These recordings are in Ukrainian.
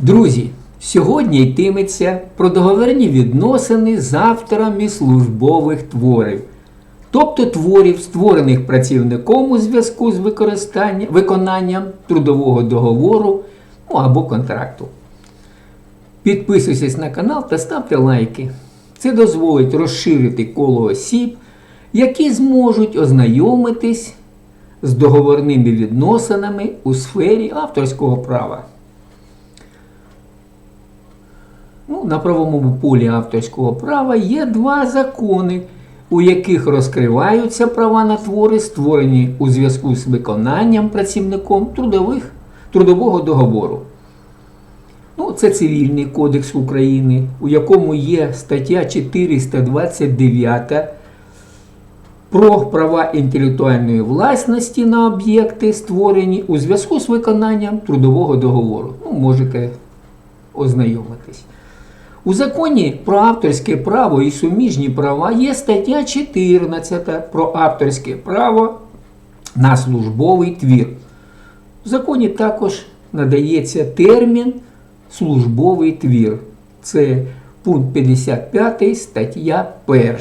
Друзі, сьогодні йтиметься про договірні відносини з авторами службових творів, тобто творів, створених працівником у зв'язку з виконанням трудового договору ну, або контракту. Підписуйтесь на канал та ставте лайки. Це дозволить розширити коло осіб, які зможуть ознайомитись з договорними відносинами у сфері авторського права. Ну, на правовому полі авторського права є два закони, у яких розкриваються права на твори, створені у зв'язку з виконанням працівником трудових, трудового договору. Ну, це Цивільний кодекс України, у якому є стаття 429 про права інтелектуальної власності на об'єкти, створені у зв'язку з виконанням трудового договору. Ну, можете ознайомитись. У законі про авторське право і суміжні права є стаття 14 про авторське право на службовий твір. В законі також надається термін службовий твір. Це пункт 55 стаття 1.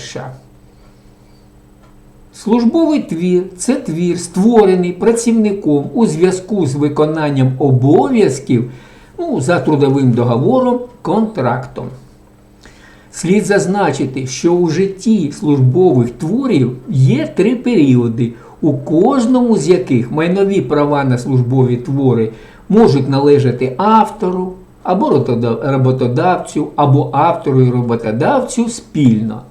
Службовий твір це твір, створений працівником у зв'язку з виконанням обов'язків ну, за трудовим договором контрактом. Слід зазначити, що у житті службових творів є три періоди, у кожному з яких майнові права на службові твори можуть належати автору або роботодавцю, або автору і роботодавцю спільно.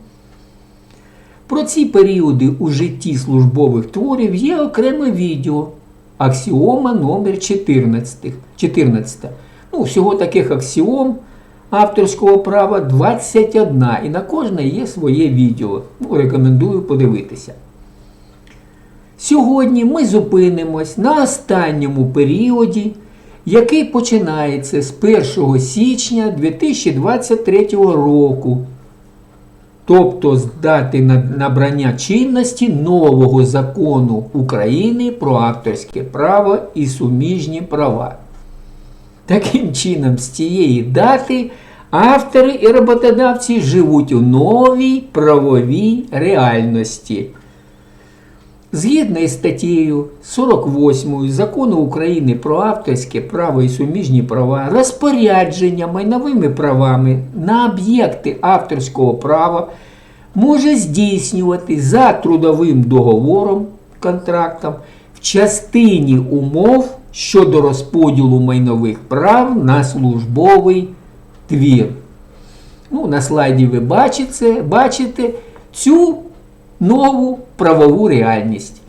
Про ці періоди у житті службових творів є окреме відео. Аксіома номер 14. 14. Ну, всього таких аксіом авторського права 21, і на кожне є своє відео. Ну, рекомендую подивитися. Сьогодні ми зупинимось на останньому періоді, який починається з 1 січня 2023 року тобто з дати набрання чинності нового закону України про авторське право і суміжні права. Таким чином, з цієї дати автори і роботодавці живуть у новій правовій реальності. Згідно із статтею 48 Закону України про авторське право і суміжні права, розпорядження майновими правами на об'єкти авторського права може здійснювати за трудовим договором контрактом в частині умов щодо розподілу майнових прав на службовий твір. Ну, на слайді ви бачите, бачите цю нову правову реальність.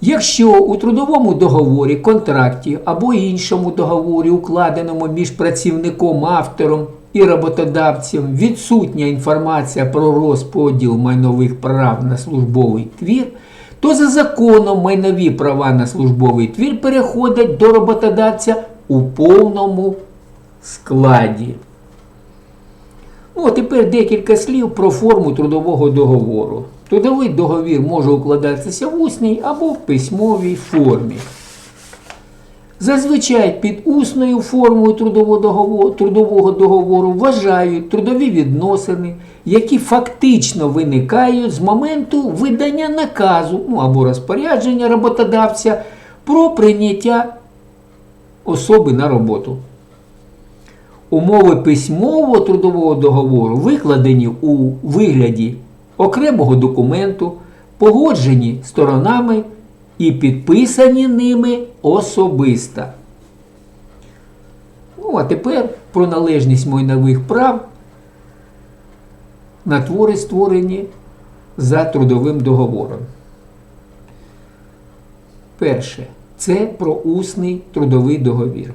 Якщо у трудовому договорі, контракті або іншому договорі, укладеному між працівником, автором і роботодавцем, відсутня інформація про розподіл майнових прав на службовий твір, то за законом майнові права на службовий твір переходять до роботодавця у повному складі. Ну, а тепер декілька слів про форму трудового договору. Трудовий договір може укладатися в усній або в письмовій формі. Зазвичай під усною формою трудового договору, вважають трудові відносини, які фактично виникають з моменту видання наказу ну, або розпорядження роботодавця про прийняття особи на роботу. Умови письмового трудового договору викладені у вигляді окремого документу, погоджені сторонами і підписані ними особисто. Ну, а тепер про належність майнових прав на твори створені за трудовим договором. Перше. Це про усний трудовий договір.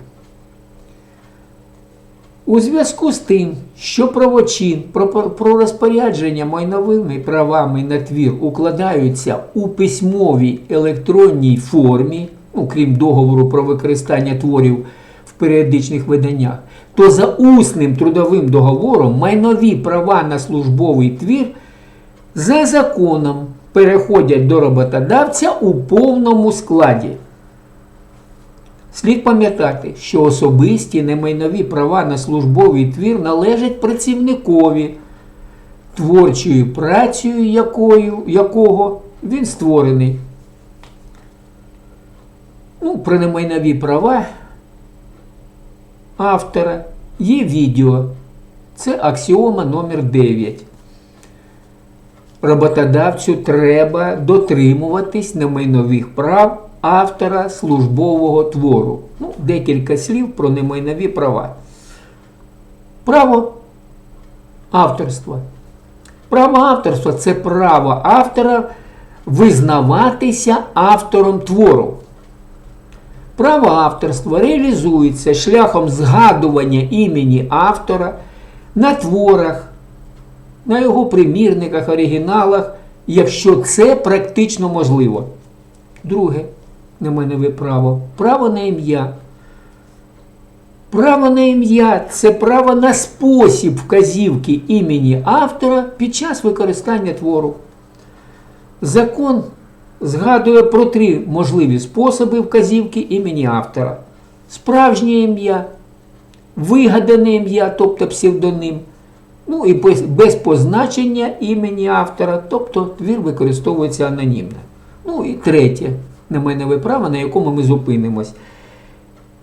У зв'язку з тим, що правочин про, про розпорядження майновими правами на твір укладаються у письмовій електронній формі, ну, крім договору про використання творів в періодичних виданнях, то за усним трудовим договором майнові права на службовий твір за законом переходять до роботодавця у повному складі. Слід пам'ятати, що особисті немайнові права на службовий твір належать працівникові, творчою працею якою, якого він створений. Ну, про немайнові права автора є відео. Це аксіома номер 9. Роботодавцю треба дотримуватись немайнових прав автора службового твору. Ну, декілька слів про немайнові права. Право авторства. Право авторства це право автора визнаватися автором твору. Право авторства реалізується шляхом згадування імені автора на творах, на його примірниках, оригіналах, якщо це практично можливо. Друге, неменове право право на ім'я. Право на ім'я це право на спосіб вказівки імені автора під час використання твору. Закон згадує про три можливі способи вказівки імені автора: справжнє ім'я, вигадане ім'я, тобто псевдоним, ну і без, без позначення імені автора, тобто твір використовується анонімно. Ну і третє, неменове право, на якому ми зупинимось.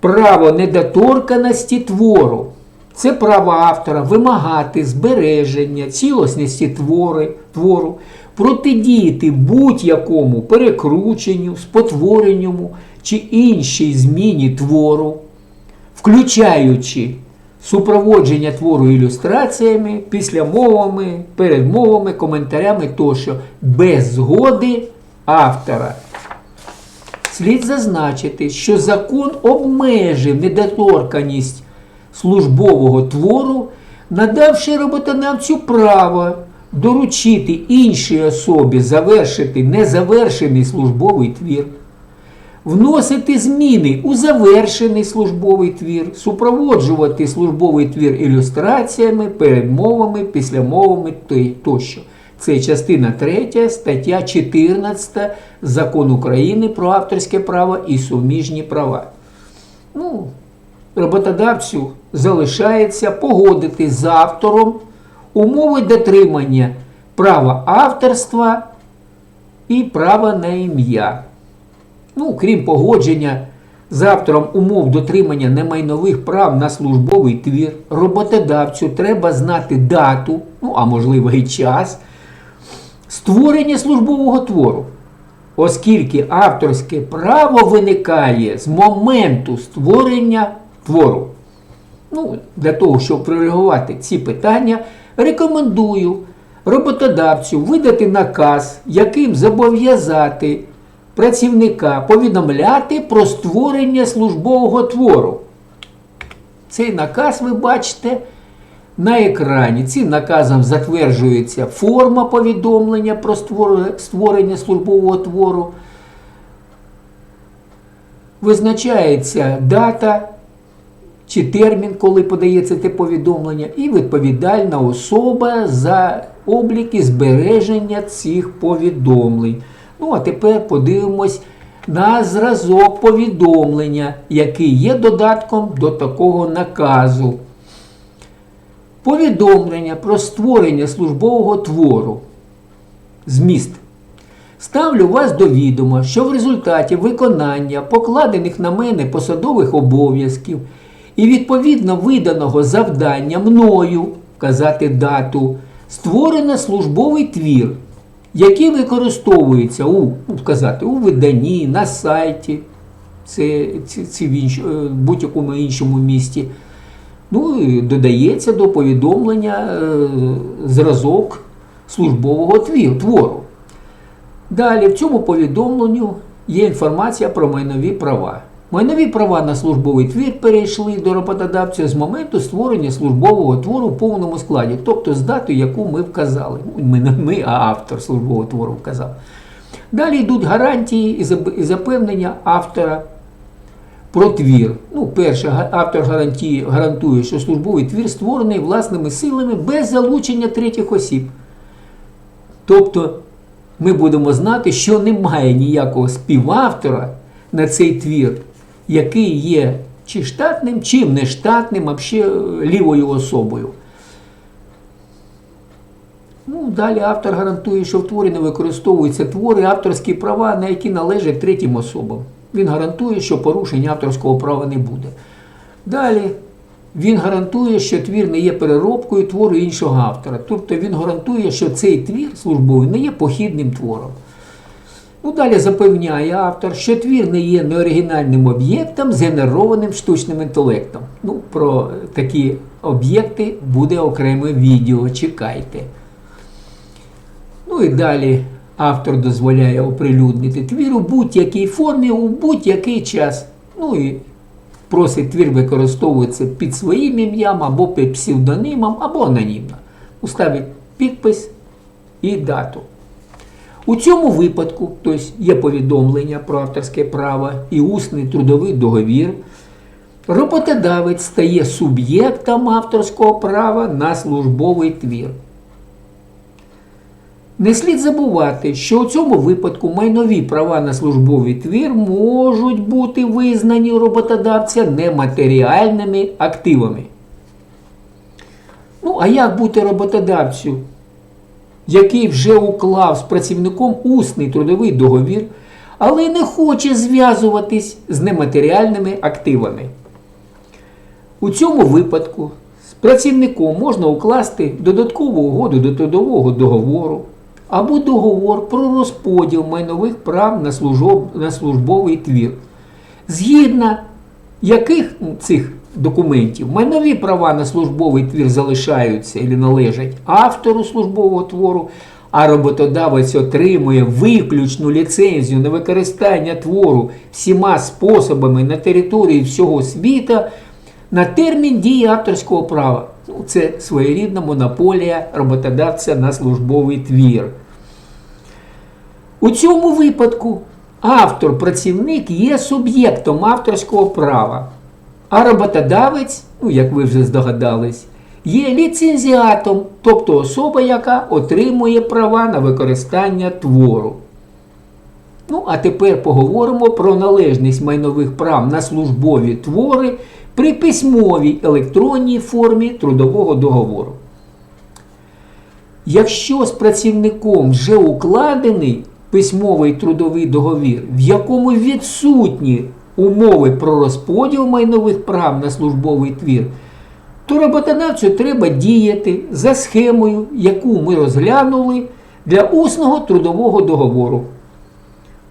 Право недоторканості твору. Це право автора вимагати збереження цілісності твори, твору, протидіяти будь-якому перекрученню, спотворенню чи іншій зміні твору, включаючи супроводження твору ілюстраціями, післямовами, передмовами, коментарями тощо без згоди автора. Слід зазначити, що закон обмежив недоторканість службового твору, надавши роботодавцю право доручити іншій особі завершити незавершений службовий твір, вносити зміни у завершений службовий твір, супроводжувати службовий твір ілюстраціями, передмовами, післямовами тощо. Це частина 3 стаття 14 Закон України про авторське право і суміжні права. Ну, роботодавцю залишається погодити з автором умови дотримання права авторства і права на ім'я. Ну, крім погодження з автором умов дотримання немайнових прав на службовий твір, роботодавцю треба знати дату, ну а можливо і час створення службового твору, оскільки авторське право виникає з моменту створення твору. Ну, Для того, щоб прореагувати ці питання, рекомендую роботодавцю видати наказ, яким зобов'язати працівника повідомляти про створення службового твору. Цей наказ ви бачите на екрані. Цим наказом затверджується форма повідомлення про створення службового твору. Визначається дата чи термін, коли подається те повідомлення, і відповідальна особа за облік і збереження цих повідомлень. Ну, а тепер подивимось на зразок повідомлення, який є додатком до такого наказу. Повідомлення про створення службового твору. Зміст. Ставлю вас до відома, що в результаті виконання покладених на мене посадових обов'язків і відповідно виданого завдання мною вказати дату, створено службовий твір, який використовується у вказати, у виданні, на сайті, це, це, це в інш, е, будь-якому іншому місті. Ну додається до повідомлення е, зразок службового твору. Далі в цьому повідомленню є інформація про майнові права. Майнові права на службовий твір перейшли до роботодавця з моменту створення службового твору в повному складі, тобто з дати, яку ми вказали. Ми ми, а автор службового твору вказав. Далі йдуть гарантії і запевнення автора про твір. Ну, перше, автор гарантує, гарантує, що службовий твір створений власними силами без залучення третіх осіб. Тобто ми будемо знати, що немає ніякого співавтора на цей твір який є чи штатним, чи нештатним, а ще лівою особою. Ну, далі автор гарантує, що в творі не використовуються твори авторські права, на які належать третім особам. Він гарантує, що порушень авторського права не буде. Далі він гарантує, що твір не є переробкою твору іншого автора. Тобто він гарантує, що цей твір службовий не є похідним твором. Ну, далі запевняє автор, що твір не є неоригінальним об'єктом, згенерованим штучним інтелектом. Ну, про такі об'єкти буде окреме відео. Чекайте. Ну і далі автор дозволяє оприлюднити твір у будь-якій формі, у будь-який час. Ну і просить твір використовуватися під своїм ім'ям або під псевдонимом, або анонімно. Уставить підпис і дату. У цьому випадку, тобто є повідомлення про авторське право і усний трудовий договір, роботодавець стає суб'єктом авторського права на службовий твір. Не слід забувати, що у цьому випадку майнові права на службовий твір можуть бути визнані роботодавця нематеріальними активами. Ну, а як бути роботодавцю, який вже уклав з працівником усний трудовий договір, але не хоче зв'язуватись з нематеріальними активами? У цьому випадку з працівником можна укласти додаткову угоду до трудового договору або договор про розподіл майнових прав на, служб... на службовий твір, згідно яких цих документів майнові права на службовий твір залишаються і належать автору службового твору, а роботодавець отримує виключну ліцензію на використання твору всіма способами на території всього світа на термін дії авторського права. Це своєрідна монополія роботодавця на службовий твір. У цьому випадку автор-працівник є суб'єктом авторського права, а роботодавець, ну, як ви вже здогадались, є ліцензіатом, тобто особа, яка отримує права на використання твору. Ну, а тепер поговоримо про належність майнових прав на службові твори при письмовій електронній формі трудового договору. Якщо з працівником вже укладений письмовий трудовий договір, в якому відсутні умови про розподіл майнових прав на службовий твір, то роботодавцю треба діяти за схемою, яку ми розглянули для усного трудового договору.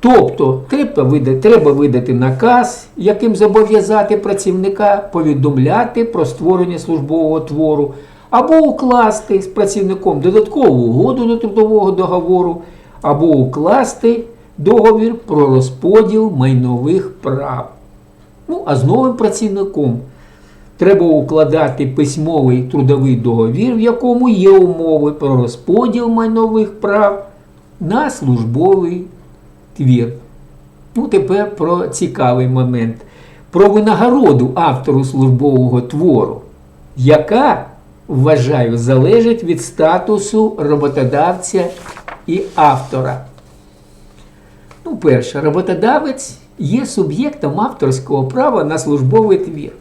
Тобто треба видати, треба видати наказ, яким зобов'язати працівника повідомляти про створення службового твору, або укласти з працівником додаткову угоду до трудового договору, або укласти договір про розподіл майнових прав. Ну, а з новим працівником треба укладати письмовий трудовий договір, в якому є умови про розподіл майнових прав на службовий твір. Ну, тепер про цікавий момент. Про винагороду автору службового твору, яка, вважаю, залежить від статусу роботодавця і автора. Ну, перше, роботодавець є суб'єктом авторського права на службовий твір.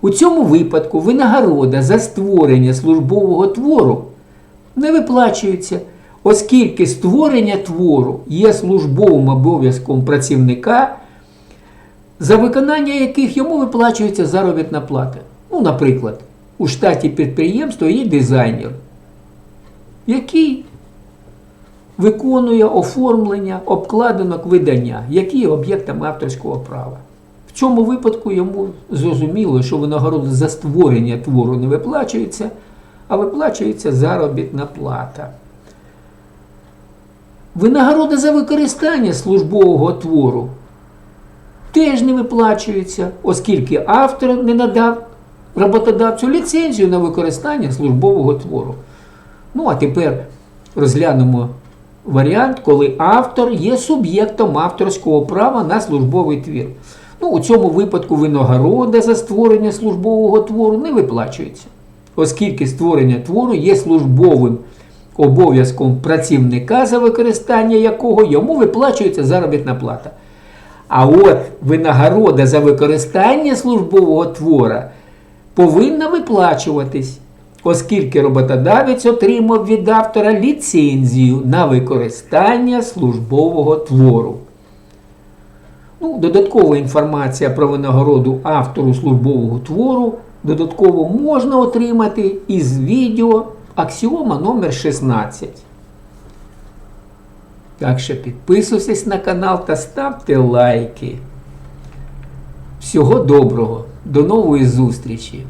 У цьому випадку винагорода за створення службового твору не виплачується оскільки створення твору є службовим обов'язком працівника, за виконання яких йому виплачується заробітна плата. Ну, наприклад, у штаті підприємства є дизайнер, який виконує оформлення обкладинок видання, які є об'єктами авторського права. В цьому випадку йому зрозуміло, що винагорода за створення твору не виплачується, а виплачується заробітна плата. Винагорода за використання службового твору теж не виплачується, оскільки автор не надав роботодавцю ліцензію на використання службового твору. Ну, а тепер розглянемо варіант, коли автор є суб'єктом авторського права на службовий твір. Ну, У цьому випадку винагорода за створення службового твору не виплачується, оскільки створення твору є службовим обов'язком працівника, за використання якого йому виплачується заробітна плата. А от винагорода за використання службового твора повинна виплачуватись, оскільки роботодавець отримав від автора ліцензію на використання службового твору. Ну, додаткова інформація про винагороду автору службового твору додатково можна отримати із відео Аксіома номер 16. Так що підписуйтесь на канал та ставте лайки. Всього доброго, до нової зустрічі!